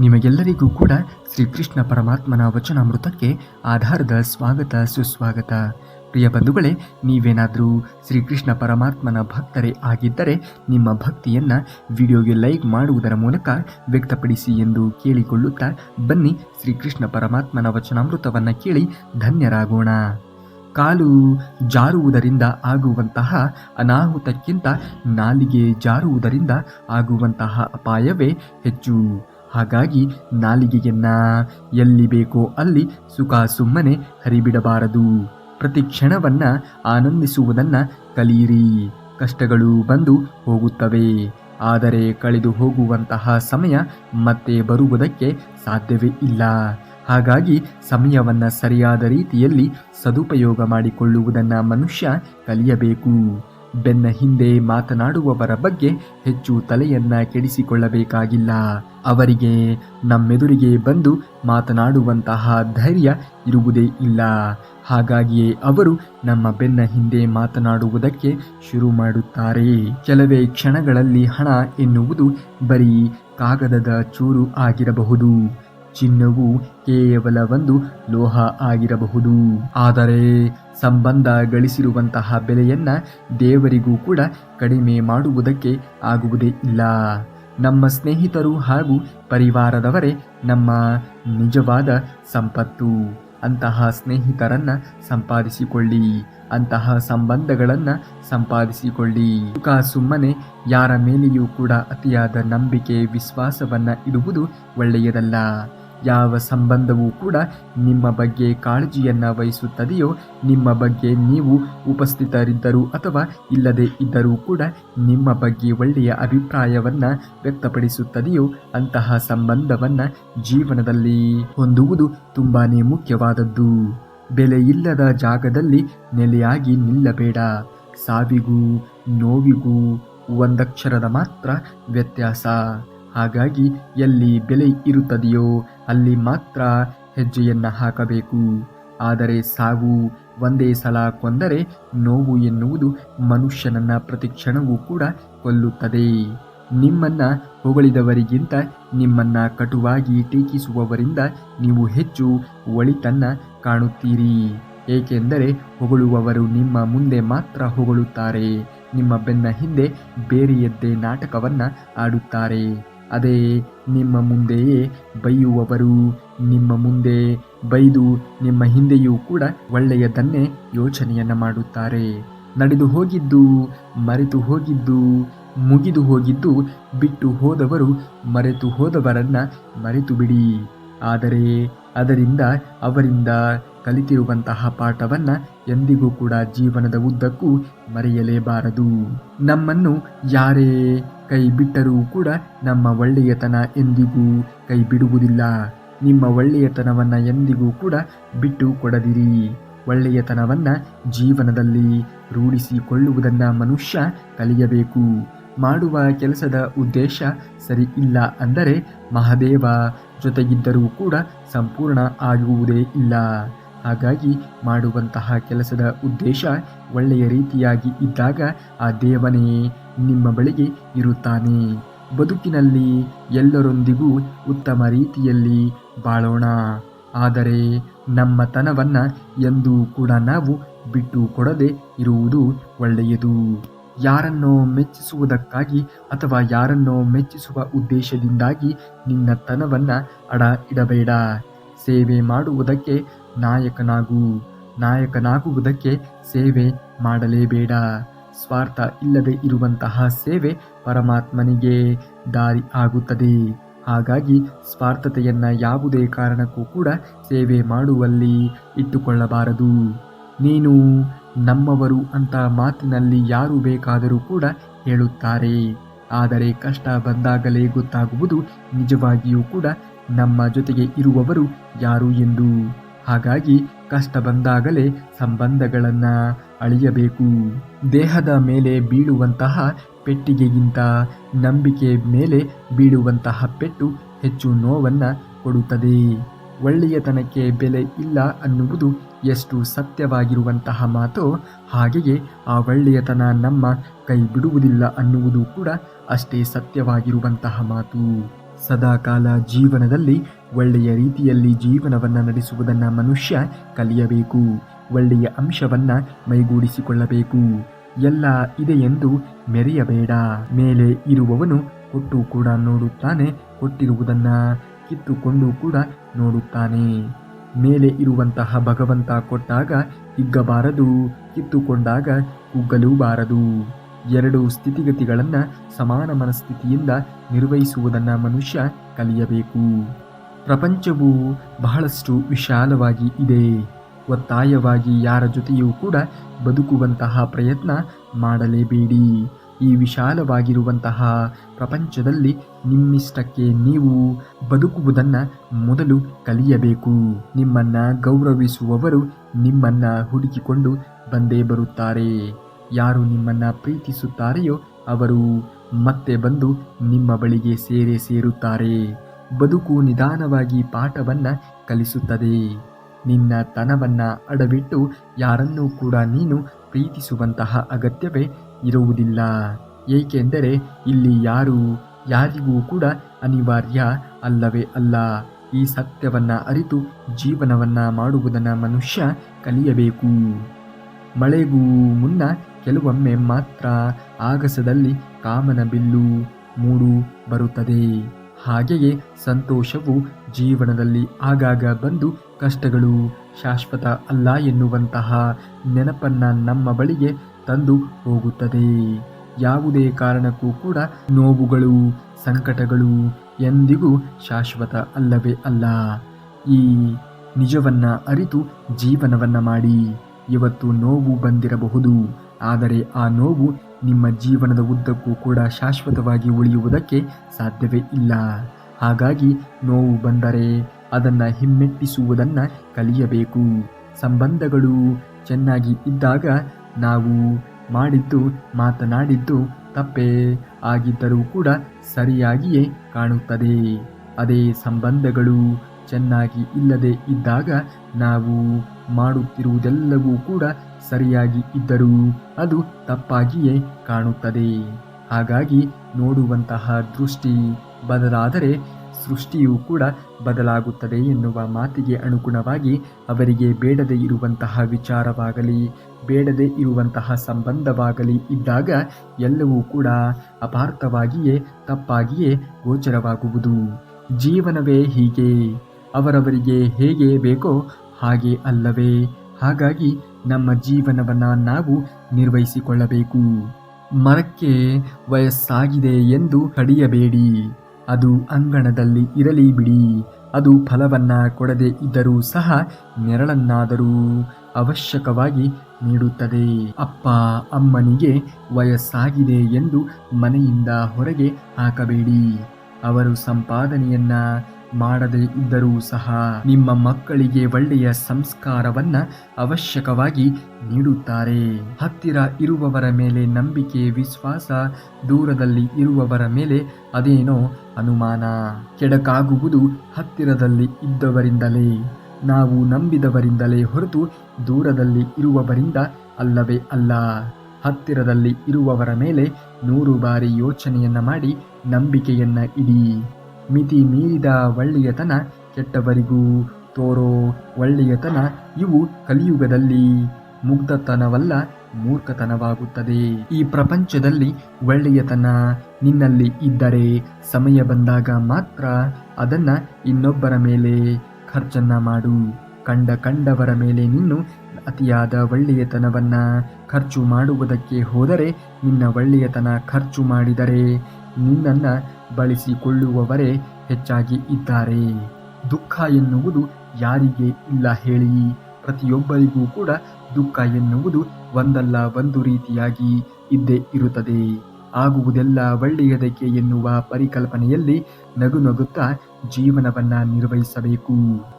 ನಿಮಗೆಲ್ಲರಿಗೂ ಕೂಡ ಶ್ರೀಕೃಷ್ಣ ಪರಮಾತ್ಮನ ವಚನಾಮೃತಕ್ಕೆ ಆಧಾರದ ಸ್ವಾಗತ, ಸುಸ್ವಾಗತ. ಪ್ರಿಯ ಬಂಧುಗಳೇ, ನೀವೇನಾದರೂ ಶ್ರೀಕೃಷ್ಣ ಪರಮಾತ್ಮನ ಭಕ್ತರೇ ಆಗಿದ್ದರೆ ನಿಮ್ಮ ಭಕ್ತಿಯನ್ನು ವಿಡಿಯೋಗೆ ಲೈಕ್ ಮಾಡುವುದರ ಮೂಲಕ ವ್ಯಕ್ತಪಡಿಸಿ ಎಂದು ಕೇಳಿಕೊಳ್ಳುತ್ತಾ ಬನ್ನಿ ಶ್ರೀಕೃಷ್ಣ ಪರಮಾತ್ಮನ ವಚನಾಮೃತವನ್ನು ಕೇಳಿ ಧನ್ಯರಾಗೋಣ. ಕಾಲು ಜಾರುವುದರಿಂದ ಆಗುವಂತಹ ಅನಾಹುತಕ್ಕಿಂತ ನಾಲಿಗೆ ಜಾರುವುದರಿಂದ ಆಗುವಂತಹ ಅಪಾಯವೇ ಹೆಚ್ಚು. ಹಾಗಾಗಿ ನಾಲಿಗೆಯನ್ನ ಎಲ್ಲಿ ಬೇಕೋ ಅಲ್ಲಿ ಸುಖ ಸುಮ್ಮನೆ ಹರಿಬಿಡಬಾರದು. ಪ್ರತಿ ಕ್ಷಣವನ್ನ ಆನಂದಿಸುವುದನ್ನ ಕಲಿಯಿರಿ ಕಷ್ಟಗಳು ಬಂದು ಹೋಗುತ್ತವೆ. ಆದರೆ ಕಳೆದು ಹೋಗುವಂತಹ ಸಮಯ ಮತ್ತೆ ಬರುವುದಕ್ಕೆ ಸಾಧ್ಯವೇ ಇಲ್ಲ. ಹಾಗಾಗಿ ಸಮಯವನ್ನು ಸರಿಯಾದ ರೀತಿಯಲ್ಲಿ ಸದುಪಯೋಗ ಮಾಡಿಕೊಳ್ಳುವುದನ್ನು ಮನುಷ್ಯ ಕಲಿಯಬೇಕು. ಬೆನ್ನ ಹಿಂದೆ ಮಾತನಾಡುವವರ ಬಗ್ಗೆ ಹೆಚ್ಚು ತಲೆಯನ್ನ ಕೆಡಿಸಿಕೊಳ್ಳಬೇಕಾಗಿಲ್ಲ. ಅವರಿಗೆ ನಮ್ಮೆದುರಿಗೆ ಬಂದು ಮಾತನಾಡುವಂತಹ ಧೈರ್ಯ ಇರುವುದೇ ಇಲ್ಲ. ಹಾಗಾಗಿಯೇ ಅವರು ನಮ್ಮ ಬೆನ್ನ ಹಿಂದೆ ಮಾತನಾಡುವುದಕ್ಕೆ ಶುರು ಮಾಡುತ್ತಾರೆ. ಕೆಲವೇ ಕ್ಷಣಗಳಲ್ಲಿ ಹಣ ಎನ್ನುವುದು ಬರೀ ಕಾಗದದ ಚೂರು ಆಗಿರಬಹುದು. ಚಿನ್ನವು ಕೇವಲ ಒಂದು ಲೋಹ ಆಗಿರಬಹುದು. ಆದರೆ ಸಂಬಂಧ ಗಳಿಸಿರುವಂತಹ ಬೆಲೆಯನ್ನು ದೇವರಿಗೂ ಕೂಡ ಕಡಿಮೆ ಮಾಡುವುದಕ್ಕೆ ಆಗುವುದೇ ಇಲ್ಲ. ನಮ್ಮ ಸ್ನೇಹಿತರು ಹಾಗೂ ಪರಿವಾರದವರೇ ನಮ್ಮ ನಿಜವಾದ ಸಂಪತ್ತು. ಅಂತಹ ಸ್ನೇಹಿತರನ್ನು ಸಂಪಾದಿಸಿಕೊಳ್ಳಿ. ಅಂತಹ ಸಂಬಂಧಗಳನ್ನು ಸಂಪಾದಿಸಿಕೊಳ್ಳಿ. ಸುಖ ಸುಮ್ಮನೆ ಯಾರ ಮೇಲೆಯೂ ಕೂಡ ಅತಿಯಾದ ನಂಬಿಕೆ, ವಿಶ್ವಾಸವನ್ನು ಇಡುವುದು ಒಳ್ಳೆಯದಲ್ಲ. ಯಾವ ಸಂಬಂಧವೂ ಕೂಡ ನಿಮ್ಮ ಬಗ್ಗೆ ಕಾಳಜಿಯನ್ನು ವಹಿಸುತ್ತದೆಯೋ, ನಿಮ್ಮ ಬಗ್ಗೆ ನೀವು ಉಪಸ್ಥಿತರಿದ್ದರೂ ಅಥವಾ ಇಲ್ಲದೆ ಇದ್ದರೂ ಕೂಡ ನಿಮ್ಮ ಬಗ್ಗೆ ಒಳ್ಳೆಯ ಅಭಿಪ್ರಾಯವನ್ನು ವ್ಯಕ್ತಪಡಿಸುತ್ತದೆಯೋ, ಅಂತಹ ಸಂಬಂಧವನ್ನು ಜೀವನದಲ್ಲಿ ಹೊಂದುವುದು ತುಂಬಾ ಮುಖ್ಯವಾದದ್ದು. ಬೆಲೆ ಇಲ್ಲದ ಜಾಗದಲ್ಲಿ ನೆಲೆಯಾಗಿ ನಿಲ್ಲಬೇಡ. ಸಾವಿಗೂ ನೋವಿಗೂ ಒಂದಕ್ಷರದ ಮಾತ್ರ ವ್ಯತ್ಯಾಸ. ಹಾಗಾಗಿ ಎಲ್ಲಿ ಬೆಲೆ ಇರುತ್ತದೆಯೋ ಅಲ್ಲಿ ಮಾತ್ರ ಹೆಜ್ಜೆಯನ್ನು ಹಾಕಬೇಕು. ಆದರೆ ಸಾವು ಒಂದೇ ಸಲ ಕೊಂದರೆ ನೋವು ಎನ್ನುವುದು ಮನುಷ್ಯನನ್ನ ಪ್ರತಿ ಕ್ಷಣವೂ ಕೂಡ ಕೊಲ್ಲುತ್ತದೆ. ನಿಮ್ಮನ್ನ ಹೊಗಳಿದವರಿಗಿಂತ ನಿಮ್ಮನ್ನ ಕಟುವಾಗಿ ಟೀಕಿಸುವವರಿಂದ ನೀವು ಹೆಚ್ಚು ಒಳಿತನ್ನ ಕಾಣುತ್ತೀರಿ. ಏಕೆಂದರೆ ಹೊಗಳುವವರು ನಿಮ್ಮ ಮುಂದೆ ಮಾತ್ರ ಹೊಗಳುತ್ತಾರೆ. ನಿಮ್ಮ ಬೆನ್ನ ಹಿಂದೆ ಬೇರೆಯದ್ದೇ ನಾಟಕವನ್ನು ಆಡುತ್ತಾರೆ. ಅದೇ ನಿಮ್ಮ ಮುಂದೆಯೇ ಬೈಯುವವರು. ನಿಮ್ಮ ಮುಂದೆ ಬೈದು ನಿಮ್ಮ ಹಿಂದೆಯೂ ಕೂಡ ಒಳ್ಳೆಯದನ್ನೇ ಯೋಚನೆಯನ್ನು ಮಾಡುತ್ತಾರೆ. ನಡೆದು ಹೋಗಿದ್ದು, ಮರೆತು ಹೋಗಿದ್ದು, ಮುಗಿದು ಹೋಗಿದ್ದು, ಬಿಟ್ಟು ಹೋದವರು ಮರೆತು ಹೋದವರನ್ನು ಮರೆತು ಬಿಡಿ ಆದರೆ ಅದರಿಂದ ಅವರಿಂದ ಕಲಿತಿರುವಂತಹ ಪಾಠವನ್ನು ಎಂದಿಗೂ ಕೂಡ ಜೀವನದ ಉದ್ದಕ್ಕೂ ಮರೆಯಲೇಬಾರದು. ನಮ್ಮನ್ನು ಯಾರೇ ಕೈ ಬಿಟ್ಟರೂ ಕೂಡ ನಮ್ಮ ಒಳ್ಳೆಯತನ ಎಂದಿಗೂ ಕೈ ಬಿಡುವುದಿಲ್ಲ ನಿಮ್ಮ ಒಳ್ಳೆಯತನವನ್ನು ಎಂದಿಗೂ ಕೂಡ ಬಿಟ್ಟು ಕೊಡದಿರಿ. ಒಳ್ಳೆಯತನವನ್ನು ಜೀವನದಲ್ಲಿ ರೂಢಿಸಿಕೊಳ್ಳುವುದನ್ನು ಮನುಷ್ಯ ಕಲಿಯಬೇಕು. ಮಾಡುವ ಕೆಲಸದ ಉದ್ದೇಶ ಸರಿ ಇಲ್ಲ ಅಂದರೆ ಮಹಾದೇವ ಜೊತೆಗಿದ್ದರೂ ಕೂಡ ಸಂಪೂರ್ಣ ಆಗುವುದೇ ಇಲ್ಲ. ಹಾಗಾಗಿ ಮಾಡುವಂತಹ ಕೆಲಸದ ಉದ್ದೇಶ ಒಳ್ಳೆಯ ರೀತಿಯಾಗಿ ಇದ್ದಾಗ ಆ ದೇವನೇ ನಿಮ್ಮ ಬಳಿಗೆ ಇರುತ್ತಾನೆ. ಬದುಕಿನಲ್ಲಿ ಎಲ್ಲರೊಂದಿಗೂ ಉತ್ತಮ ರೀತಿಯಲ್ಲಿ ಬಾಳೋಣ. ಆದರೆ ನಮ್ಮತನವನ್ನು ಎಂದೂ ಕೂಡ ನಾವು ಬಿಟ್ಟು ಕೊಡದೆ ಇರುವುದು ಒಳ್ಳೆಯದು. ಯಾರನ್ನೋ ಮೆಚ್ಚಿಸುವುದಕ್ಕಾಗಿ ಅಥವಾ ಯಾರನ್ನೋ ಮೆಚ್ಚಿಸುವ ಉದ್ದೇಶದಿಂದಾಗಿ ನಿನ್ನ ತನವನ್ನು ಅಡ ಇಡಬೇಡ. ಸೇವೆ ಮಾಡುವುದಕ್ಕೆ ನಾಯಕನಾಗು. ನಾಯಕನಾಗುವುದಕ್ಕೆ ಸೇವೆ ಮಾಡಲೇಬೇಡ. ಸ್ವಾರ್ಥ ಇಲ್ಲದೆ ಇರುವಂತಹ ಸೇವೆ ಪರಮಾತ್ಮನಿಗೆ ದಾರಿ ಆಗುತ್ತದೆ. ಹಾಗಾಗಿ ಸ್ವಾರ್ಥತೆಯನ್ನು ಯಾವುದೇ ಕಾರಣಕ್ಕೂ ಕೂಡ ಸೇವೆ ಮಾಡುವಲ್ಲಿ ಇಟ್ಟುಕೊಳ್ಳಬಾರದು. ನೀನು ನಮ್ಮವರು ಅಂತ ಮಾತಿನಲ್ಲಿ ಯಾರು ಬೇಕಾದರೂ ಕೂಡ ಹೇಳುತ್ತಾರೆ. ಆದರೆ ಕಷ್ಟ ಬಂದಾಗಲೇ ಗೊತ್ತಾಗುವುದು ನಿಜವಾಗಿಯೂ ಕೂಡ ನಮ್ಮ ಜೊತೆಗೆ ಇರುವವರು ಯಾರು ಎಂದು. ಹಾಗಾಗಿ ಕಷ್ಟ ಬಂದಾಗಲೇ ಸಂಬಂಧಗಳನ್ನ ಅಳಿಯಬೇಕು. ದೇಹದ ಮೇಲೆ ಬೀಳುವಂತಹ ಪೆಟ್ಟಿಗೆಗಿಂತ ನಂಬಿಕೆ ಮೇಲೆ ಬೀಳುವಂತಹ ಪೆಟ್ಟು ಹೆಚ್ಚು ನೋವನ್ನು ಕೊಡುತ್ತದೆ. ಒಳ್ಳೆಯತನಕ್ಕೆ ಬೆಲೆ ಇಲ್ಲ ಅನ್ನುವುದು ಎಷ್ಟು ಸತ್ಯವಾಗಿರುವಂತಹ ಮಾತೋ ಹಾಗೆಯೇ ಆ ಒಳ್ಳೆಯತನ ನಮ್ಮ ಕೈ ಬಿಡುವುದಿಲ್ಲ ಅನ್ನುವುದು ಕೂಡ ಅಷ್ಟೇ ಸತ್ಯವಾಗಿರುವಂತಹ ಮಾತು. ಸದಾಕಾಲ ಜೀವನದಲ್ಲಿ ಒಳ್ಳೆಯ ರೀತಿಯಲ್ಲಿ ಜೀವನವನ್ನು ನಡೆಸುವುದನ್ನು ಮನುಷ್ಯ ಕಲಿಯಬೇಕು. ಒಳ್ಳೆಯ ಅಂಶವನ್ನು ಮೈಗೂಡಿಸಿಕೊಳ್ಳಬೇಕು. ಎಲ್ಲ ಇದೆ ಎಂದು ಮೆರೆಯಬೇಡ. ಮೇಲೆ ಇರುವವನು ಕೊಟ್ಟು ಕೂಡ ನೋಡುತ್ತಾನೆ, ಕೊಟ್ಟಿರುವುದನ್ನು ಕಿತ್ತುಕೊಂಡು ಕೂಡ ನೋಡುತ್ತಾನೆ. ಮೇಲೆ ಇರುವಂತಹ ಭಗವಂತ ಕೊಟ್ಟಾಗ ಹಿಗ್ಗಬಾರದು ಕಿತ್ತುಕೊಂಡಾಗ ಕುಗ್ಗಲೂಬಾರದು. ಎರಡು ಸ್ಥಿತಿಗತಿಗಳನ್ನು ಸಮಾನ ಮನಸ್ಥಿತಿಯಿಂದ ನಿರ್ವಹಿಸುವುದನ್ನು ಮನುಷ್ಯ ಕಲಿಯಬೇಕು. ಪ್ರಪಂಚವು ಬಹಳಷ್ಟು ವಿಶಾಲವಾಗಿ ಇದೆ. ಒತ್ತಾಯವಾಗಿ ಯಾರ ಜೊತೆಯೂ ಕೂಡ ಬದುಕುವಂತಹ ಪ್ರಯತ್ನ ಮಾಡಲೇಬೇಡಿ. ಈ ವಿಶಾಲವಾಗಿರುವಂತಹ ಪ್ರಪಂಚದಲ್ಲಿ ನಿಮ್ಮಿಷ್ಟಕ್ಕೆ ನೀವು ಬದುಕುವುದನ್ನು ಮೊದಲು ಕಲಿಯಬೇಕು. ನಿಮ್ಮನ್ನು ಗೌರವಿಸುವವರು ನಿಮ್ಮನ್ನು ಹುಡುಕಿಕೊಂಡು ಬಂದೇ ಬರುತ್ತಾರೆ. ಯಾರು ನಿಮ್ಮನ್ನು ಪ್ರೀತಿಸುತ್ತಾರೆಯೋ ಅವರು ಮತ್ತೆ ಬಂದು ನಿಮ್ಮ ಬಳಿಗೆ ಸೇರೆ ಸೇರುತ್ತಾರೆ. ಬದುಕು ನಿಧಾನವಾಗಿ ಪಾಠವನ್ನು ಕಲಿಸುತ್ತದೆ. ನಿನ್ನ ತನವನ್ನ ಅಡವಿಟ್ಟು ಯಾರನ್ನೂ ಕೂಡ ನೀನು ಪ್ರೀತಿಸುವಂತಹ ಅಗತ್ಯವೇ ಇರುವುದಿಲ್ಲ. ಏಕೆಂದರೆ ಇಲ್ಲಿ ಯಾರು ಯಾರಿಗೂ ಕೂಡ ಅನಿವಾರ್ಯ ಅಲ್ಲವೇ ಅಲ್ಲ. ಈ ಸತ್ಯವನ್ನ ಅರಿತು ಜೀವನವನ್ನ ಮಾಡುವುದನ್ನು ಮನುಷ್ಯ ಕಲಿಯಬೇಕು. ಮಳೆಗೂ ಮುನ್ನ ಕೆಲವೊಮ್ಮೆ ಮಾತ್ರ ಆಗಸದಲ್ಲಿ ಕಾಮನ ಬಿಲ್ಲು ಮೂಡು ಬರುತ್ತದೆ. ಹಾಗೆಯೇ ಸಂತೋಷವು ಜೀವನದಲ್ಲಿ ಆಗಾಗ ಬಂದು ಕಷ್ಟಗಳು ಶಾಶ್ವತ ಅಲ್ಲ ಎನ್ನುವಂತಹ ನೆನಪನ್ನ ನಮ್ಮ ಬಳಿಗೆ ತಂದು ಹೋಗುತ್ತದೆ. ಯಾವುದೇ ಕಾರಣಕ್ಕೂ ಕೂಡ ನೋವುಗಳು ಸಂಕಟಗಳು ಎಂದಿಗೂ ಶಾಶ್ವತ ಅಲ್ಲವೇ ಅಲ್ಲ. ಈ ನಿಜವನ್ನ ಅರಿತು ಜೀವನವನ್ನ ಮಾಡಿ. ಇವತ್ತು ನೋವು ಬಂದಿರಬಹುದು, ಆದರೆ ಆ ನೋವು ನಿಮ್ಮ ಜೀವನದ ಉದ್ದಕ್ಕೂ ಕೂಡ ಶಾಶ್ವತವಾಗಿ ಉಳಿಯುವುದಕ್ಕೆ ಸಾಧ್ಯವೇ ಇಲ್ಲ. ಹಾಗಾಗಿ ನೋವು ಬಂದರೆ ಅದನ್ನು ಹಿಮ್ಮೆಟ್ಟಿಸುವುದನ್ನು ಕಲಿಯಬೇಕು. ಸಂಬಂಧಗಳು ಚೆನ್ನಾಗಿ ಇದ್ದಾಗ ನಾವು ಮಾಡಿದ್ದು, ಮಾತನಾಡಿದ್ದು ತಪ್ಪೇ ಆಗಿದ್ದರೂ ಕೂಡ ಸರಿಯಾಗಿಯೇ ಕಾಣುತ್ತದೆ. ಅದೇ ಸಂಬಂಧಗಳು ಚೆನ್ನಾಗಿ ಇಲ್ಲದೆ ಇದ್ದಾಗ ನಾವು ಮಾಡುತ್ತಿರುವುದೆಲ್ಲವೂ ಕೂಡ ಸರಿಯಾಗಿ ಇದ್ದರೂ ಅದು ತಪ್ಪಾಗಿಯೇ ಕಾಣುತ್ತದೆ. ಹಾಗಾಗಿ ನೋಡುವಂತಹ ದೃಷ್ಟಿ ಬದಲಾದರೆ ಸೃಷ್ಟಿಯೂ ಕೂಡ ಬದಲಾಗುತ್ತದೆ ಎನ್ನುವ ಮಾತಿಗೆ ಅನುಗುಣವಾಗಿ ಅವರಿಗೆ ಬೇಡದೇ ಇರುವಂತಹ ವಿಚಾರವಾಗಲಿ, ಬೇಡದೇ ಇರುವಂತಹ ಸಂಬಂಧವಾಗಲಿ ಇದ್ದಾಗ ಎಲ್ಲವೂ ಕೂಡ ಅಪಾರ್ಥವಾಗಿಯೇ ತಪ್ಪಾಗಿಯೇ ಗೋಚರವಾಗುವುದು. ಜೀವನವೇ ಹೀಗೆ, ಅವರವರಿಗೆ ಹೇಗೆ ಬೇಕೋ ಹಾಗೆ ಅಲ್ಲವೇ. ಹಾಗಾಗಿ ನಮ್ಮ ಜೀವನವನ್ನು ನಾವು ನಿರ್ವಹಿಸಿಕೊಳ್ಳಬೇಕು. ಮರಕ್ಕೆ ವಯಸ್ಸಾಗಿದೆ ಎಂದು ಕಡಿಯಬೇಡಿ. ಅದು ಅಂಗಣದಲ್ಲಿ ಇರಲಿ ಬಿಡಿ. ಅದು ಫಲವನ್ನ ಕೊಡದೆ ಇದ್ದರೂ ಸಹ ನೆರಳನ್ನಾದರೂ ಅವಶ್ಯಕವಾಗಿ ನೀಡುತ್ತದೆ. ಅಪ್ಪ ಅಮ್ಮನಿಗೆ ವಯಸ್ಸಾಗಿದೆ ಎಂದು ಮನೆಯಿಂದ ಹೊರಗೆ ಹಾಕಬೇಡಿ. ಅವರು ಸಂಪಾದನೆಯನ್ನ ಮಾಡದೇ ಇದ್ದರೂ ಸಹ ನಿಮ್ಮ ಮಕ್ಕಳಿಗೆ ಒಳ್ಳೆಯ ಸಂಸ್ಕಾರವನ್ನ ಅವಶ್ಯಕವಾಗಿ ನೀಡುತ್ತಾರೆ. ಹತ್ತಿರ ಇರುವವರ ಮೇಲೆ ನಂಬಿಕೆ, ವಿಶ್ವಾಸ, ದೂರದಲ್ಲಿ ಇರುವವರ ಮೇಲೆ ಅದೇನೋ ಅನುಮಾನ. ಕೆಡಕಾಗುವುದು ಹತ್ತಿರದಲ್ಲಿ ಇದ್ದವರಿಂದಲೇ. ನಾವು ನಂಬಿದವರಿಂದಲೇ ಹೊರತು ದೂರದಲ್ಲಿ ಇರುವವರಿಂದ ಅಲ್ಲವೇ ಅಲ್ಲ. ಹತ್ತಿರದಲ್ಲಿ ಇರುವವರ ಮೇಲೆ ನೂರು ಬಾರಿ ಯೋಚನೆಯನ್ನ ಮಾಡಿ ನಂಬಿಕೆಯನ್ನ ಇಡಿ. ಮಿತಿ ಮೀರಿದ ಒಳ್ಳೆಯತನ ಕೆಟ್ಟವರಿಗೂ ತೋರೋ ಒಳ್ಳೆಯತನ ಇವು ಕಲಿಯುಗದಲ್ಲಿ ಮುಗ್ಧತನವಲ್ಲ ಮೂರ್ಖತನವಾಗುತ್ತದೆ. ಈ ಪ್ರಪಂಚದಲ್ಲಿ ಒಳ್ಳೆಯತನ ನಿನ್ನಲ್ಲಿ ಇದ್ದರೆ ಸಮಯ ಬಂದಾಗ ಮಾತ್ರ ಅದನ್ನ ಇನ್ನೊಬ್ಬರ ಮೇಲೆ ಖರ್ಚನ್ನ ಮಾಡು. ಕಂಡ ಕಂಡವರ ಮೇಲೆ ನಿನ್ನು ಅತಿಯಾದ ಒಳ್ಳೆಯತನವನ್ನ ಖರ್ಚು ಮಾಡುವುದಕ್ಕೆ ಹೋದರೆ ನಿನ್ನ ಒಳ್ಳೆಯತನ ಖರ್ಚು ಮಾಡಿದರೆ ನಿನ್ನನ್ನು ಬಳಸಿಕೊಳ್ಳುವವರೇ ಹೆಚ್ಚಾಗಿ ಇದ್ದಾರೆ. ದುಃಖ ಎನ್ನುವುದು ಯಾರಿಗೆ ಇಲ್ಲ ಹೇಳಿ. ಪ್ರತಿಯೊಬ್ಬರಿಗೂ ಕೂಡ ದುಃಖ ಎನ್ನುವುದು ಒಂದಲ್ಲ ಒಂದು ರೀತಿಯಾಗಿ ಇದ್ದೇ ಇರುತ್ತದೆ. ಆಗುವುದೆಲ್ಲ ಒಳ್ಳೆಯದಕ್ಕೆ ಎನ್ನುವ ಪರಿಕಲ್ಪನೆಯಲ್ಲಿ ನಗು ನಗುತ್ತಾ ಜೀವನವನ್ನ ನಿರ್ವಹಿಸಬೇಕು.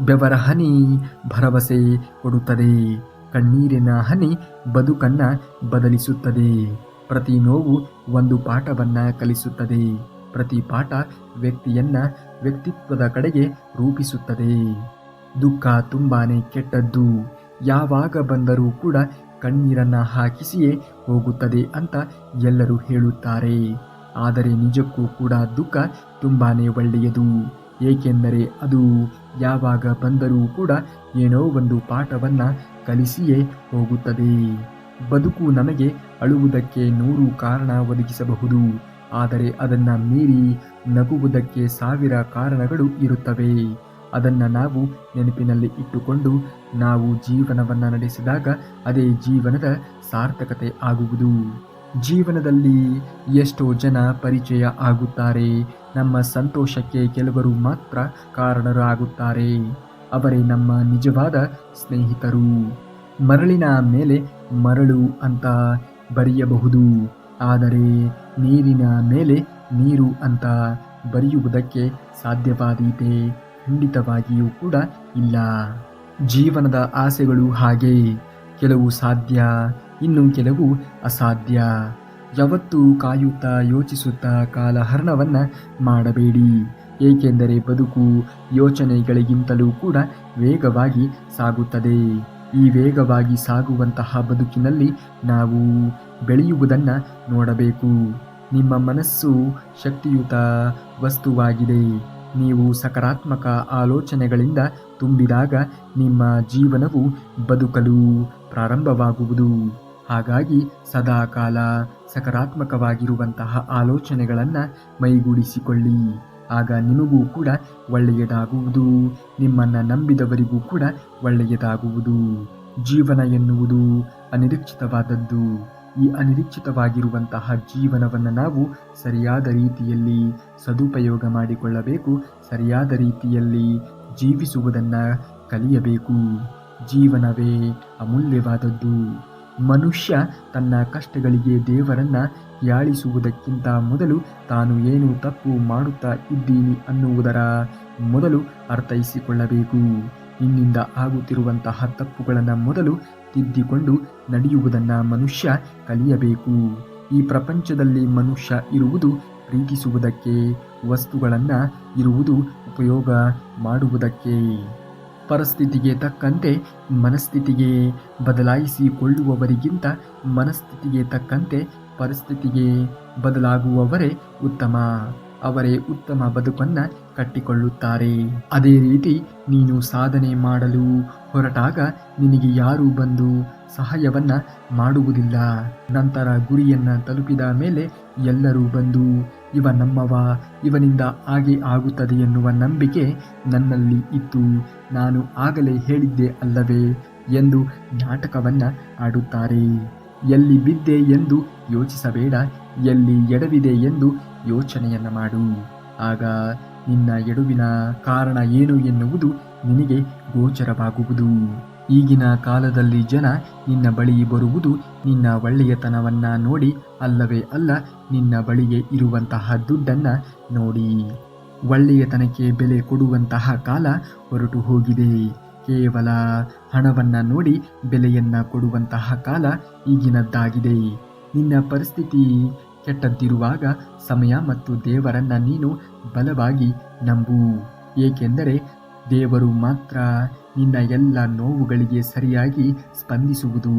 ಬೆವರ ಹನಿ ಭರವಸೆ ಕೊಡುತ್ತದೆ. ಕಣ್ಣೀರಿನ ಹನಿ ಬದುಕನ್ನ ಬದಲಿಸುತ್ತದೆ. ಪ್ರತಿ ನೋವು ಒಂದು ಪಾಠವನ್ನ ಕಲಿಸುತ್ತದೆ. ಪ್ರತಿ ಪಾಠ ವ್ಯಕ್ತಿಯನ್ನ ವ್ಯಕ್ತಿತ್ವದ ಕಡೆಗೆ ರೂಪಿಸುತ್ತದೆ. ದುಃಖ ತುಂಬಾನೇ ಕೆಟ್ಟದ್ದು. ಯಾವಾಗ ಬಂದರೂ ಕೂಡ ಕಣ್ಣೀರನ್ನ ಹಾಕಿಸಿಯೇ ಹೋಗುತ್ತದೆ ಅಂತ ಎಲ್ಲರೂ ಹೇಳುತ್ತಾರೆ. ಆದರೆ ನಿಜಕ್ಕೂ ಕೂಡ ದುಃಖ ತುಂಬಾನೇ ಒಳ್ಳೆಯದು. ಏಕೆಂದರೆ ಅದು ಯಾವಾಗ ಬಂದರೂ ಕೂಡ ಏನೋ ಒಂದು ಪಾಠವನ್ನು ಕಲಿಸಿಯೇ ಹೋಗುತ್ತದೆ. ಬದುಕು ನಮಗೆ ಅಳುವುದಕ್ಕೆ ನೂರು ಕಾರಣ ಒದಗಿಸಬಹುದು. ಆದರೆ ಅದನ್ನು ಮೀರಿ ನಗುವುದಕ್ಕೆ ಸಾವಿರ ಕಾರಣಗಳು ಇರುತ್ತವೆ. ಅದನ್ನು ನಾವು ನೆನಪಿನಲ್ಲಿ ಇಟ್ಟುಕೊಂಡು ನಾವು ಜೀವನವನ್ನು ನಡೆಸಿದಾಗ ಅದೇ ಜೀವನದ ಸಾರ್ಥಕತೆ ಆಗುವುದು. ಜೀವನದಲ್ಲಿ ಎಷ್ಟೋ ಜನ ಪರಿಚಯ ಆಗುತ್ತಾರೆ. ನಮ್ಮ ಸಂತೋಷಕ್ಕೆ ಕೆಲವರು ಮಾತ್ರ ಕಾರಣರಾಗುತ್ತಾರೆ. ಅವರೇ ನಮ್ಮ ನಿಜವಾದ ಸ್ನೇಹಿತರು. ಮರಳಿನ ಮೇಲೆ ಮರಳು ಅಂತ ಬರೆಯಬಹುದು. ಆದರೆ ನೀರಿನ ಮೇಲೆ ನೀರು ಅಂತ ಬರೆಯುವುದಕ್ಕೆ ಸಾಧ್ಯವಾದೀತೆ. ಖಂಡಿತವಾಗಿಯೂ ಕೂಡ ಇಲ್ಲ. ಜೀವನದ ಆಸೆಗಳು ಹಾಗೆ. ಕೆಲವು ಸಾಧ್ಯ, ಇನ್ನು ಕೆಲವು ಅಸಾಧ್ಯ. ಯಾವತ್ತೂ ಕಾಯುತ್ತಾ ಯೋಚಿಸುತ್ತಾ ಕಾಲಹರಣವನ್ನು ಮಾಡಬೇಡಿ. ಏಕೆಂದರೆ ಬದುಕು ಯೋಚನೆಗಳಿಗಿಂತಲೂ ಕೂಡ ವೇಗವಾಗಿ ಸಾಗುತ್ತದೆ. ಈ ವೇಗವಾಗಿ ಸಾಗುವಂತಹ ಬದುಕಿನಲ್ಲಿ ನಾವು ಬೆಳೆಯುವುದನ್ನು ನೋಡಬೇಕು. ನಿಮ್ಮ ಮನಸ್ಸು ಶಕ್ತಿಯುತ ವಸ್ತುವಾಗಿದೆ. ನೀವು ಸಕಾರಾತ್ಮಕ ಆಲೋಚನೆಗಳಿಂದ ತುಂಬಿದಾಗ ನಿಮ್ಮ ಜೀವನವು ಬದುಕಲು ಪ್ರಾರಂಭವಾಗುವುದು. ಹಾಗಾಗಿ ಸದಾಕಾಲ ಸಕಾರಾತ್ಮಕವಾಗಿರುವಂತಹ ಆಲೋಚನೆಗಳನ್ನು ಮೈಗೂಡಿಸಿಕೊಳ್ಳಿ. ಆಗ ನಿಮಗೂ ಕೂಡ ಒಳ್ಳೆಯದಾಗುವುದು. ನಿಮ್ಮನ್ನು ನಂಬಿದವರಿಗೂ ಕೂಡ ಒಳ್ಳೆಯದಾಗುವುದು. ಜೀವನ ಎನ್ನುವುದು ಅನಿರೀಕ್ಷಿತವಾದದ್ದು. ಈ ಅನಿರೀಕ್ಷಿತವಾಗಿರುವಂತಹ ಜೀವನವನ್ನು ನಾವು ಸರಿಯಾದ ರೀತಿಯಲ್ಲಿ ಸದುಪಯೋಗ ಮಾಡಿಕೊಳ್ಳಬೇಕು, ಸರಿಯಾದ ರೀತಿಯಲ್ಲಿ ಜೀವಿಸುವುದನ್ನು ಕಲಿಯಬೇಕು. ಜೀವನವೇ ಅಮೂಲ್ಯವಾದದ್ದು. ಮನುಷ್ಯ ತನ್ನ ಕಷ್ಟಗಳಿಗೆ ದೇವರನ್ನ ಯಾಳಿಸುವುದಕ್ಕಿಂತ ಮೊದಲು ತಾನು ಏನು ತಪ್ಪು ಮಾಡುತ್ತಾ ಇದ್ದೀನಿ ಅನ್ನುವುದರ ಮೊದಲು ಅರ್ಥೈಸಿಕೊಳ್ಳಬೇಕು. ನಿನ್ನಿಂದ ಆಗುತ್ತಿರುವಂತಹ ತಪ್ಪುಗಳನ್ನು ಮೊದಲು ತಿದ್ದಿಕೊಂಡು ನಡೆಯುವುದನ್ನು ಮನುಷ್ಯ ಕಲಿಯಬೇಕು. ಈ ಪ್ರಪಂಚದಲ್ಲಿ ಮನುಷ್ಯ ಇರುವುದು ಪ್ರೀತಿಸುವುದಕ್ಕೆ, ವಸ್ತುಗಳನ್ನು ಇರುವುದು ಉಪಯೋಗ ಮಾಡುವುದಕ್ಕೆ. ಪರಿಸ್ಥಿತಿಗೆ ತಕ್ಕಂತೆ ಮನಸ್ಥಿತಿಗೆ ಬದಲಾಯಿಸಿಕೊಳ್ಳುವವರಿಗಿಂತ ಮನಸ್ಥಿತಿಗೆ ತಕ್ಕಂತೆ ಪರಿಸ್ಥಿತಿಗೆ ಬದಲಾಗುವವರೇ ಉತ್ತಮ. ಅವರೇ ಉತ್ತಮ ಬದುಕನ್ನು ಕಟ್ಟಿಕೊಳ್ಳುತ್ತಾರೆ. ಅದೇ ರೀತಿ ನೀನು ಸಾಧನೆ ಮಾಡಲು ಹೊರಟಾಗ ನಿನಗೆ ಯಾರೂ ಬಂದು ಸಹಾಯವನ್ನ ಮಾಡುವುದಿಲ್ಲ. ನಂತರ ಗುರಿಯನ್ನ ತಲುಪಿದ ಮೇಲೆ ಎಲ್ಲರೂ ಬಂದು, ಇವ ನಮ್ಮವ, ಇವನಿಂದ ಹಾಗೆ ಆಗುತ್ತದೆ ಎನ್ನುವ ನಂಬಿಕೆ ನನ್ನಲ್ಲಿ ಇತ್ತು. ನಾನು ಆಗಲೇ ಹೇಳಿದ್ದೆ ಅಲ್ಲವೇ? ಎಂದು ನಾಟಕವನ್ನ ಆಡುತ್ತಾರೆ. ಎಲ್ಲಿ ಬಿದ್ದೆ ಎಂದು ಯೋಚಿಸಬೇಡ, ಎಲ್ಲಿ ಎಡವಿದೆ ಎಂದು ಯೋಚನೆಯನ್ನ ಮಾಡು. ಆಗ ನಿನ್ನ ಎಡುವಿನ ಕಾರಣ ಏನು ಎನ್ನುವುದು ನಿನಗೆ ಗೋಚರವಾಗುವುದು. ಈಗಿನ ಕಾಲದಲ್ಲಿ ಜನ ನಿನ್ನ ಬಳಿ ಬರುವುದು ನಿನ್ನ ಒಳ್ಳೆಯತನವನ್ನ ನೋಡಿ ಅಲ್ಲವೇ ಅಲ್ಲ, ನಿನ್ನ ಬಳಿಗೆ ಇರುವಂತಹ ದುಡ್ಡನ್ನು ನೋಡಿ. ಒಳ್ಳೆಯತನಕ್ಕೆ ಬೆಲೆ ಕೊಡುವಂತಹ ಕಾಲ ಹೊರಟು ಹೋಗಿದೆ. ಕೇವಲ ಹಣವನ್ನು ನೋಡಿ ಬೆಲೆಯನ್ನು ಕೊಡುವಂತಹ ಕಾಲ ಈಗಿನದ್ದಾಗಿದೆ. ನಿನ್ನ ಪರಿಸ್ಥಿತಿ ಕೆಟ್ಟದ್ದಿರುವಾಗ ಸಮಯ ಮತ್ತು ದೇವರನ್ನ ನೀನು ಬಲವಾಗಿ ನಂಬು. ಏಕೆಂದರೆ ದೇವರು ಮಾತ್ರ ನಿನ್ನ ಎಲ್ಲ ನೋವುಗಳಿಗೆ ಸರಿಯಾಗಿ ಸ್ಪಂದಿಸುವುದು.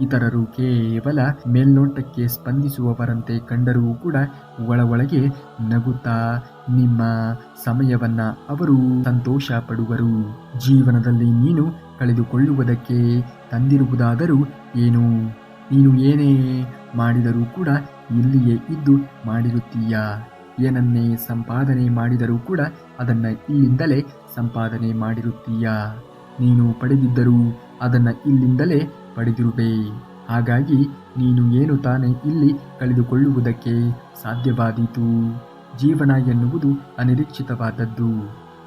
ಇತರರು ಕೇವಲ ಮೇಲ್ನೋಟಕ್ಕೆ ಸ್ಪಂದಿಸುವವರಂತೆ ಕಂಡರೂ ಕೂಡ ಒಳ ಒಳಗೆ ನಗುತ್ತಾ ನಿಮ್ಮ ಸಮಯವನ್ನ ಅವರು ಸಂತೋಷ ಪಡುವರು ಜೀವನದಲ್ಲಿ ನೀನು ಕಳೆದುಕೊಳ್ಳುವುದಕ್ಕೆ ತಂದಿರುವುದಾದರೂ ಏನು? ನೀನು ಏನೇ ಮಾಡಿದರೂ ಕೂಡ ಇಲ್ಲಿಯೇ ಇದ್ದು ಮಾಡಿರುತ್ತೀಯ? ಏನನ್ನೇ ಸಂಪಾದನೆ ಮಾಡಿದರೂ ಕೂಡ ಅದನ್ನು ಇಲ್ಲಿಂದಲೇ ಸಂಪಾದನೆ ಮಾಡಿರುತ್ತೀಯ? ನೀನು ಪಡೆದಿದ್ದರೂ ಅದನ್ನು ಇಲ್ಲಿಂದಲೇ ಪಡೆದಿರುವೆ. ಹಾಗಾಗಿ ನೀನು ಏನು ತಾನೇ ಇಲ್ಲಿ ಕಳೆದುಕೊಳ್ಳುವುದಕ್ಕೆ ಸಾಧ್ಯವಾದೀತು? ಜೀವನ ಎನ್ನುವುದು ಅನಿರೀಕ್ಷಿತವಾದದ್ದು.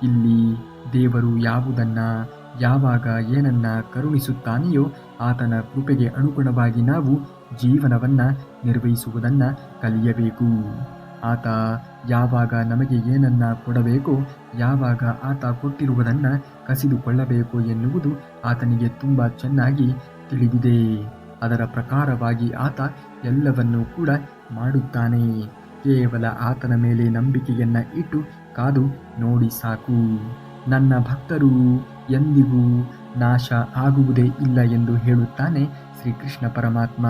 ಇಲ್ಲಿ ದೇವರು ಯಾವುದನ್ನ, ಯಾವಾಗ ಏನನ್ನ ಕರುಣಿಸುತ್ತಾನೆಯೋ ಆತನ ಕೃಪೆಗೆ ಅನುಗುಣವಾಗಿ ನಾವು ಜೀವನವನ್ನು ನಿರ್ವಹಿಸುವುದನ್ನು ಕಲಿಯಬೇಕು. ಆತ ಯಾವಾಗ ನಮಗೆ ಏನನ್ನ ಕೊಡಬೇಕೋ ಯಾವಾಗ ಆತ ಕೊಟ್ಟಿರುವುದನ್ನು ಕಸಿದುಕೊಳ್ಳಬೇಕು ಎನ್ನುವುದು ಆತನಿಗೆ ತುಂಬ ಚೆನ್ನಾಗಿ ತಿಳಿದಿದೆ. ಅದರ ಪ್ರಕಾರವಾಗಿ ಆತ ಎಲ್ಲವನ್ನೂ ಕೂಡ ಮಾಡುತ್ತಾನೆ. ಕೇವಲ ಆತನ ಮೇಲೆ ನಂಬಿಕೆಯನ್ನು ಇಟ್ಟು ಕಾದು ನೋಡಿ ಸಾಕು. ನನ್ನ ಭಕ್ತರು, ಎಂದಿಗೂ ನಾಶ ಆಗುವುದೇ ಇಲ್ಲ ಎಂದು ಹೇಳುತ್ತಾನೆ ಶ್ರೀಕೃಷ್ಣ ಪರಮಾತ್ಮ.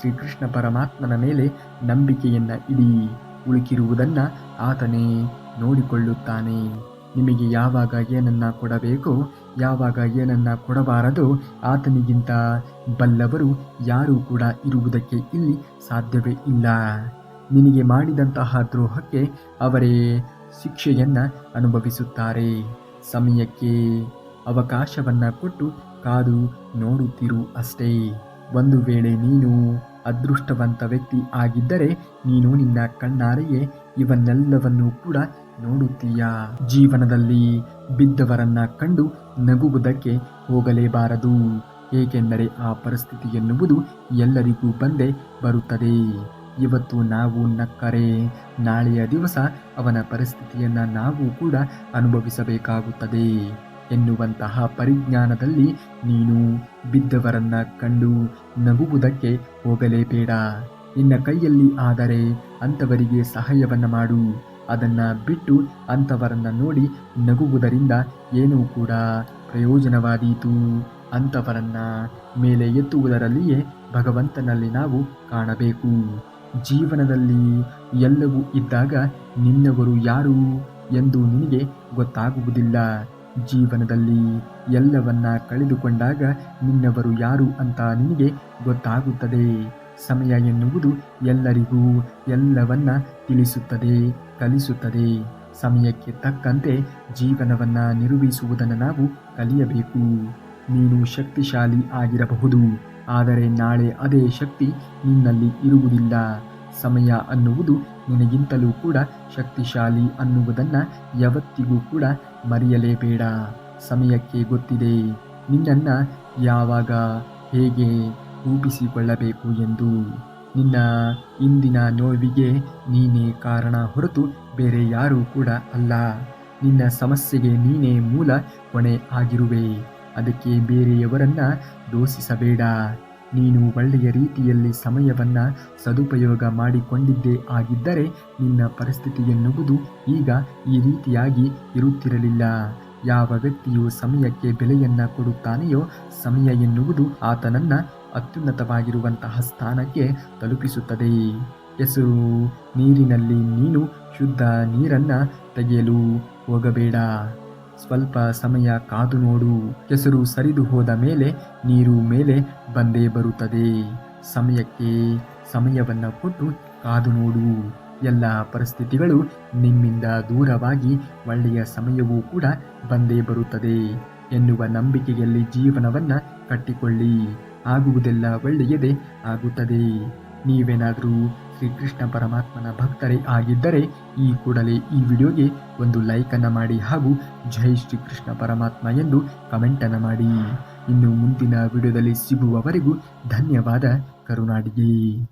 ಶ್ರೀಕೃಷ್ಣ ಪರಮಾತ್ಮನ ಮೇಲೆ ನಂಬಿಕೆಯನ್ನು ಇಡಿ ಉಳುಕಿರುವುದನ್ನು ಆತನೇ ನೋಡಿಕೊಳ್ಳುತ್ತಾನೆ. ನಿಮಗೆ ಯಾವಾಗ ಏನನ್ನ ಕೊಡಬೇಕೋ, ಯಾವಾಗ ಏನನ್ನ ಕೊಡಬಾರದೋ, ಆತನಿಗಿಂತ ಬಲ್ಲವರು ಯಾರೂ ಕೂಡ ಇರುವುದಕ್ಕೆ ಇಲ್ಲಿ ಸಾಧ್ಯವೇ ಇಲ್ಲ. ನಿನಗೆ ಮಾಡಿದಂತಹ ದ್ರೋಹಕ್ಕೆ ಅವರೇ ಶಿಕ್ಷೆಯನ್ನು ಅನುಭವಿಸುತ್ತಾರೆ. ಸಮಯಕ್ಕೆ ಅವಕಾಶವನ್ನ ಕೊಟ್ಟು ಕಾದು ನೋಡುತ್ತಿರು ಅಷ್ಟೇ. ಒಂದು ವೇಳೆ ನೀನು ಅದೃಷ್ಟವಂತ ವ್ಯಕ್ತಿ ಆಗಿದ್ದರೆ ನೀನು ನಿನ್ನ ಕಣ್ಣಾರೆಯೇ ಇವನ್ನೆಲ್ಲವನ್ನೂ ಕೂಡ ನೋಡುತ್ತೀಯ. ಜೀವನದಲ್ಲಿ ಬಿದ್ದವರನ್ನ ಕಂಡು ನಗುವುದಕ್ಕೆ ಹೋಗಲೇಬಾರದು. ಏಕೆಂದರೆ ಆ ಪರಿಸ್ಥಿತಿ ಎನ್ನುವುದು ಎಲ್ಲರಿಗೂ ಬಂದೇ ಬರುತ್ತದೆ. ಇವತ್ತು ನಾವು ನಕ್ಕರೆ. ನಾಳೆಯ ದಿವಸ ಅವನ ಪರಿಸ್ಥಿತಿಯನ್ನು ನಾವು ಕೂಡ ಅನುಭವಿಸಬೇಕಾಗುತ್ತದೆ. ಎನ್ನುವಂತಹ ಪರಿಜ್ಞಾನದಲ್ಲಿ ನೀನು ಬಿದ್ದವರನ್ನ ಕಂಡು ನಗುವುದಕ್ಕೆ ಹೋಗಲೇಬೇಡ. ನಿನ್ನ ಕೈಯಲ್ಲಿ ಆದರೆ ಅಂಥವರಿಗೆ ಸಹಾಯವನ್ನು ಮಾಡು. ಅದನ್ನ ಬಿಟ್ಟು ಅಂಥವರನ್ನು ನೋಡಿ ನಗುವುದರಿಂದ ಏನೂ ಕೂಡ ಪ್ರಯೋಜನವಾದೀತು. ಅಂಥವರನ್ನ ಮೇಲೆ ಎತ್ತುವುದರಲ್ಲಿಯೇ ಭಗವಂತನಲ್ಲಿ ನಾವು ಕಾಣಬೇಕು. ಜೀವನದಲ್ಲಿ ಎಲ್ಲವೂ ಇದ್ದಾಗ ನಿನ್ನವರು ಯಾರು ಎಂದು ನಿನಗೆ ಗೊತ್ತಾಗುವುದಿಲ್ಲ. ಜೀವನದಲ್ಲಿ ಎಲ್ಲವನ್ನ ಕಳೆದುಕೊಂಡಾಗ ನಿನ್ನವರು ಯಾರು ಅಂತ ನಿನಗೆ ಗೊತ್ತಾಗುತ್ತದೆ. ಸಮಯ ಎನ್ನುವುದು ಎಲ್ಲರಿಗೂ ಎಲ್ಲವನ್ನ ತಿಳಿಸುತ್ತದೆ, ಕಲಿಸುತ್ತದೆ. ಸಮಯಕ್ಕೆ ತಕ್ಕಂತೆ ಜೀವನವನ್ನ ನಿರೂಪಿಸುವುದನ್ನು ನಾವು ಕಲಿಯಬೇಕು. ನೀನು ಶಕ್ತಿಶಾಲಿ ಆಗಿರಬಹುದು, ಆದರೆ ನಾಳೆ ಅದೇ ಶಕ್ತಿ ನಿನ್ನಲ್ಲಿ ಇರುವುದಿಲ್ಲ. ಸಮಯ ಅನ್ನುವುದು ನಿನಗಿಂತಲೂ ಕೂಡ ಶಕ್ತಿಶಾಲಿ ಅನ್ನುವುದನ್ನು ಯಾವತ್ತಿಗೂ ಕೂಡ ಮರೆಯಲೇಬೇಡ ಸಮಯಕ್ಕೆ ಗೊತ್ತಿದೆ. ನಿನ್ನನ್ನ ಯಾವಾಗ ಹೇಗೆ ರೂಪಿಸಿಕೊಳ್ಳಬೇಕು ಎಂದು. ನಿನ್ನ ಇಂದಿನ ನೋವಿಗೆ ನೀನೇ ಕಾರಣ ಹೊರತು ಬೇರೆ ಯಾರೂ ಕೂಡ ಅಲ್ಲ. ನಿನ್ನ ಸಮಸ್ಯೆಗೆ ನೀನೇ ಮೂಲ ಹೊಣೆ ಆಗಿರುವೆ. ಅದಕ್ಕೆ ಬೇರೆಯವರನ್ನ ದೋಷಿಸಬೇಡ. ನೀನು ಒಳ್ಳೆಯ ರೀತಿಯಲ್ಲಿ ಸಮಯವನ್ನು ಸದುಪಯೋಗ ಮಾಡಿಕೊಂಡಿದ್ದೇ ಆಗಿದ್ದರೆ ನಿನ್ನ ಪರಿಸ್ಥಿತಿ ಎನ್ನುವುದು ಈಗ ಈ ರೀತಿಯಾಗಿ ಇರುತ್ತಿರಲಿಲ್ಲ. ಯಾವ ವ್ಯಕ್ತಿಯು ಸಮಯಕ್ಕೆ ಬೆಲೆಯನ್ನ ಕೊಡುತ್ತಾನೆಯೋ ಸಮಯ ಎನ್ನುವುದು ಆತನನ್ನ ಅತ್ಯುನ್ನತವಾಗಿರುವಂತಹ ಸ್ಥಾನಕ್ಕೆ ತಲುಪಿಸುತ್ತದೆ. ಹೆಸರು, ನೀರಿನಲ್ಲಿ ನೀನು ಶುದ್ಧ ನೀರನ್ನ ತೆಗೆಯಲು ಹೋಗಬೇಡ. ಸ್ವಲ್ಪ ಸಮಯ ಕಾದು ನೋಡು. ಕೆಸರು ಸರಿದು ಹೋದ ಮೇಲೆ ನೀರು ಮೇಲೆ ಬಂದೇ ಬರುತ್ತದೆ. ಸಮಯಕ್ಕೆ ಸಮಯವನ್ನು ಕೊಟ್ಟು ಕಾದು ನೋಡು. ಎಲ್ಲ ಪರಿಸ್ಥಿತಿಗಳು ನಿಮ್ಮಿಂದ ದೂರವಾಗಿ ಒಳ್ಳೆಯ ಸಮಯವೂ ಕೂಡ ಬಂದೇ ಬರುತ್ತದೆ. ಎನ್ನುವ ನಂಬಿಕೆಯಲ್ಲಿ ಜೀವನವನ್ನು ಕಟ್ಟಿಕೊಳ್ಳಿ. ಆಗುವುದೆಲ್ಲ ಒಳ್ಳೆಯದೇ ಆಗುತ್ತದೆ. ನೀವೇನಾದರೂ ಶ್ರೀಕೃಷ್ಣ ಪರಮಾತ್ಮನ ಭಕ್ತರೇ ಆಗಿದ್ದರೆ ಈ ಕೂಡಲೇ ಈ ವಿಡಿಯೋಗೆ ಒಂದು ಲೈಕನ್ನು ಮಾಡಿ ಹಾಗೂ ಜೈ ಶ್ರೀಕೃಷ್ಣ ಪರಮಾತ್ಮ ಎಂದು ಕಮೆಂಟನ್ನು ಮಾಡಿ. ಇನ್ನು ಮುಂದಿನ ವಿಡಿಯೋದಲ್ಲಿ ಸಿಗುವವರೆಗೂ ಧನ್ಯವಾದ ಕರುನಾಡಿಗೆ.